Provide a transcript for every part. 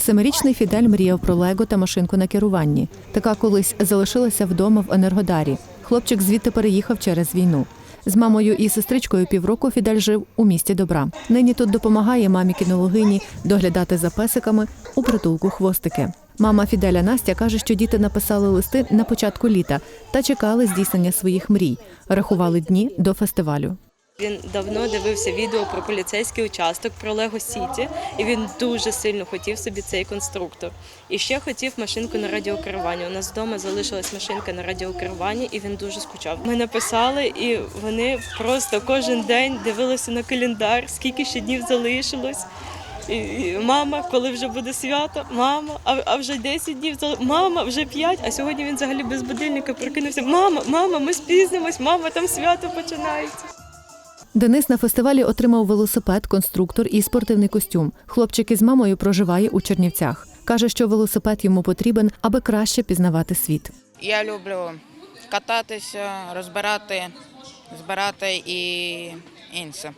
Семирічний Фідель мріяв про лего та машинку на керуванні. Така колись залишилася вдома в Енергодарі. Хлопчик звідти переїхав через війну. З мамою і сестричкою півроку Фідель жив у місті добра. Нині тут допомагає мамі кінологині доглядати за песиками у притулку хвостики. Мама Фіделя Настя каже, що діти написали листи на початку літа та чекали здійснення своїх мрій, рахували дні до фестивалю. Він давно дивився відео про поліцейський участок про Лего Сіті, і він дуже сильно хотів собі цей конструктор. І ще хотів машинку на радіокеруванні. У нас вдома залишилась машинка на радіокеруванні, і він дуже скучав. Ми написали, і вони просто кожен день дивилися на календар, скільки ще днів залишилось. І, мама, коли вже буде свято, мама, а, а вже 10 днів, мама, вже 5, а сьогодні він взагалі без будильника прокинувся. Мама, мама, ми спізнимось, мама, там свято починається. Денис на фестивалі отримав велосипед, конструктор і спортивний костюм. Хлопчик із мамою проживає у Чернівцях. Каже, що велосипед йому потрібен, аби краще пізнавати світ. Я люблю кататися, розбирати, збирати і інше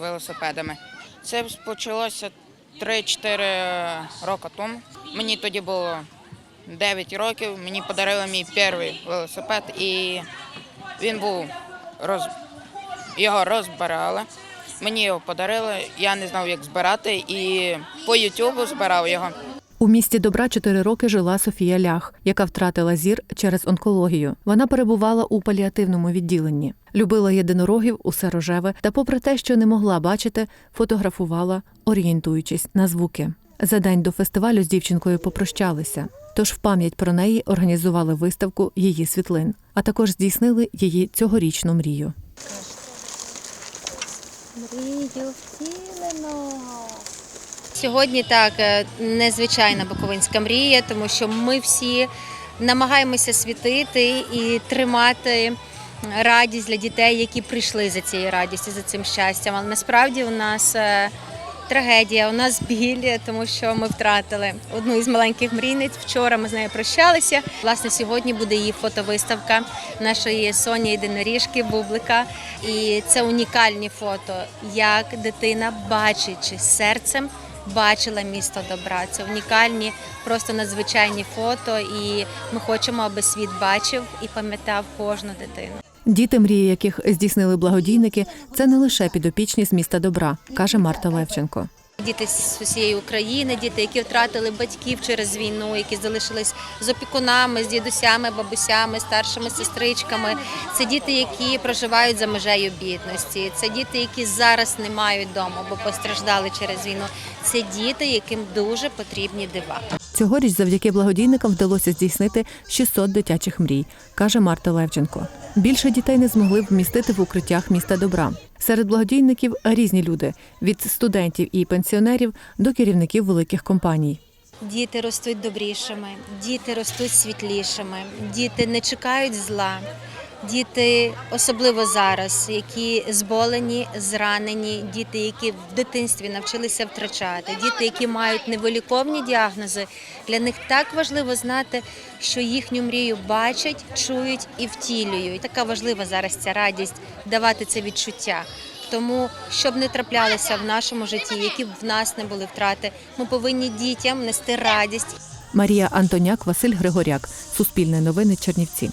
велосипедами. Це почалося 3-4 роки тому. Мені тоді було 9 років. Мені подарили мій перший велосипед, і він був роз... його розбирали. Мені його подарили, я не знав, як збирати, і по Ютубу збирав його. У місті добра чотири роки жила Софія Лях, яка втратила зір через онкологію. Вона перебувала у паліативному відділенні. Любила єдинорогів, усе рожеве, та, попри те, що не могла бачити, фотографувала, орієнтуючись на звуки. За день до фестивалю з дівчинкою попрощалися. Тож в пам'ять про неї організували виставку її світлин, а також здійснили її цьогорічну мрію. Мрію втілено. Сьогодні так е, незвичайна буковинська мрія, тому що ми всі намагаємося світити і тримати радість для дітей, які прийшли за цією радістю, за цим щастям. Але насправді у нас е, трагедія, у нас біль, тому що ми втратили одну із маленьких мрійниць. Вчора ми з нею прощалися. Власне, сьогодні буде її фотовиставка нашої Соні єдиноріжки Бублика. І це унікальні фото, як дитина, бачачи серцем, бачила місто добра. Це унікальні, просто надзвичайні фото. І ми хочемо, аби світ бачив і пам'ятав кожну дитину. Діти, мрії яких здійснили благодійники, це не лише підопічні з міста добра, каже Марта Левченко. Діти з усієї України, діти, які втратили батьків через війну, які залишились з опікунами, з дідусями, бабусями, старшими сестричками. Це діти, які проживають за межею бідності. Це діти, які зараз не мають дому, бо постраждали через війну. Це діти, яким дуже потрібні дива. Цьогоріч завдяки благодійникам вдалося здійснити 600 дитячих мрій, каже Марта Левченко. Більше дітей не змогли вмістити в укриттях міста добра. Серед благодійників різні люди від студентів і пенсіонерів до керівників великих компаній. Діти ростуть добрішими, діти ростуть світлішими, діти не чекають зла. Діти, особливо зараз, які зболені, зранені, діти, які в дитинстві навчилися втрачати, діти, які мають невиліковні діагнози. Для них так важливо знати, що їхню мрію бачать, чують і втілюють. Така важлива зараз ця радість давати це відчуття. Тому, щоб не траплялися в нашому житті, які б в нас не були втрати, ми повинні дітям нести радість Марія Антоняк, Василь Григоряк. Суспільне новини Чернівці.